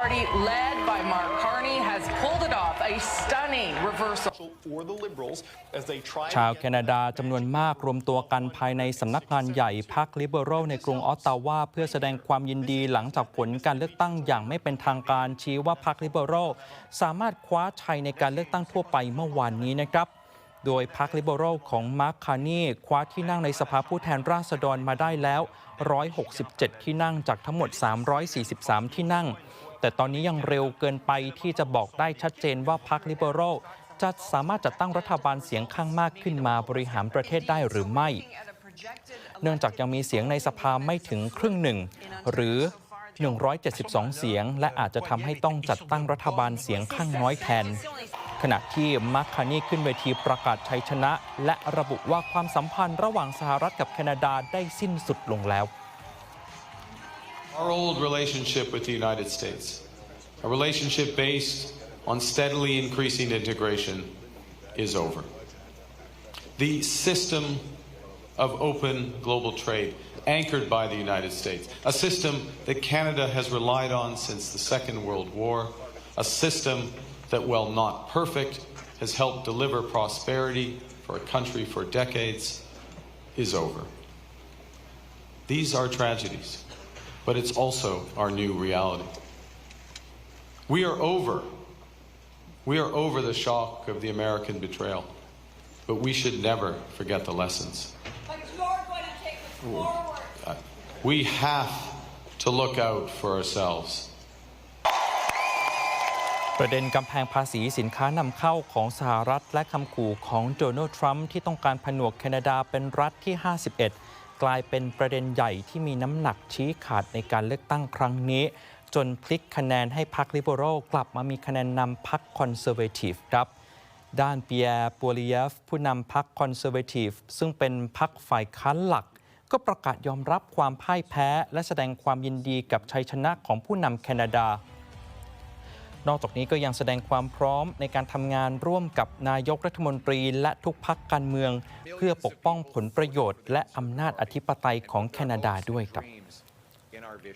Party led by Mark Carney has pulled it off, a stunning reversal. for the Liberals as they try ชาวแคนาดาจำนวนมากรวมตัวกันภายในสำนักงานใหญ่พรรคลิเบอรัลในกรุงออตตาวาเพื่อแสดงความยินดีหลังจากผลการเลือกตั้งอย่างไม่เป็นทางการชี้ว่าพรรคลิเบอรัลสามารถคว้าชัยในการเลือกตั้งทั่วไปเมื่อวานนี้นะครับโดยพรรคลิเบอรัลของมาร์คคาร์นีคว้าที่นั่งในสภาผู้แทนราษฎรมาได้แล้ว 167 ที่นั่งจากทั้งหมด 343 ที่นั่ง แต่ตอนนี้ยังเร็วเกินไปที่จะบอกได้ชัดเจนว่าพรรคลิเบอรัลจะสามารถจัดตั้งรัฐบาลเสียงข้างมากขึ้นมาบริหารประเทศได้หรือไม่ เนื่องจากยังมีเสียงในสภาไม่ถึงครึ่งหนึ่ง หรือ 172 เสียง และอาจจะทำให้ต้องจัดตั้งรัฐบาลเสียงข้างน้อยแทน ขณะที่มาร์คคานีขึ้นเวทีประกาศชัยชนะ และระบุว่าความสัมพันธ์ระหว่างสหรัฐกับแคนาดาได้สิ้นสุดลงแล้ว Our old relationship with the United States, a relationship based on steadily increasing integration, is over. The system of open global trade, anchored by the United States, a system that Canada has relied on since the Second World War, a system that, while not perfect, has helped deliver prosperity for a country for decades, is over. These are tragedies but it's also our new reality. We are over. We are over the shock of the American betrayal, but we should never forget the lessons. But you're going to take us forward. Uh, We have to look out for ourselves. ประเด็นกำแพงภาษีสินค้านำเข้าของสหรัฐและคำขู่ของโดนัลด์ทรัมป์ที่ต้องการผนวกแคนาดาเป็นรัฐที่ 51 กลายเป็นประเด็นใหญ่ที่มีน้ำหนักชี้ขาดในการเลือกตั้งครั้งนี้ จนพลิกคะแนนให้พรรคลิเบอรัลกลับมามีคะแนนนำพรรคคอนเซอร์เวทีฟครับด้านเปียร์ปัวลีเยฟผู้นำพรรคคอนเซอร์เวทีฟซึ่งเป็นพรรคฝ่ายค้านหลัก ก็ประกาศยอมรับความพ่ายแพ้ และแสดงความยินดีกับชัยชนะของผู้นำแคนาดา นอกจากนี้ก็ยังแสดงความพร้อมในการทำงานร่วมกับนายกรัฐมนตรีและทุกพักการเมือง เพื่อปกป้องผลประโยชน์ และอำนาจอธิปไตยของแคนาดาด้วยครับ in our vision.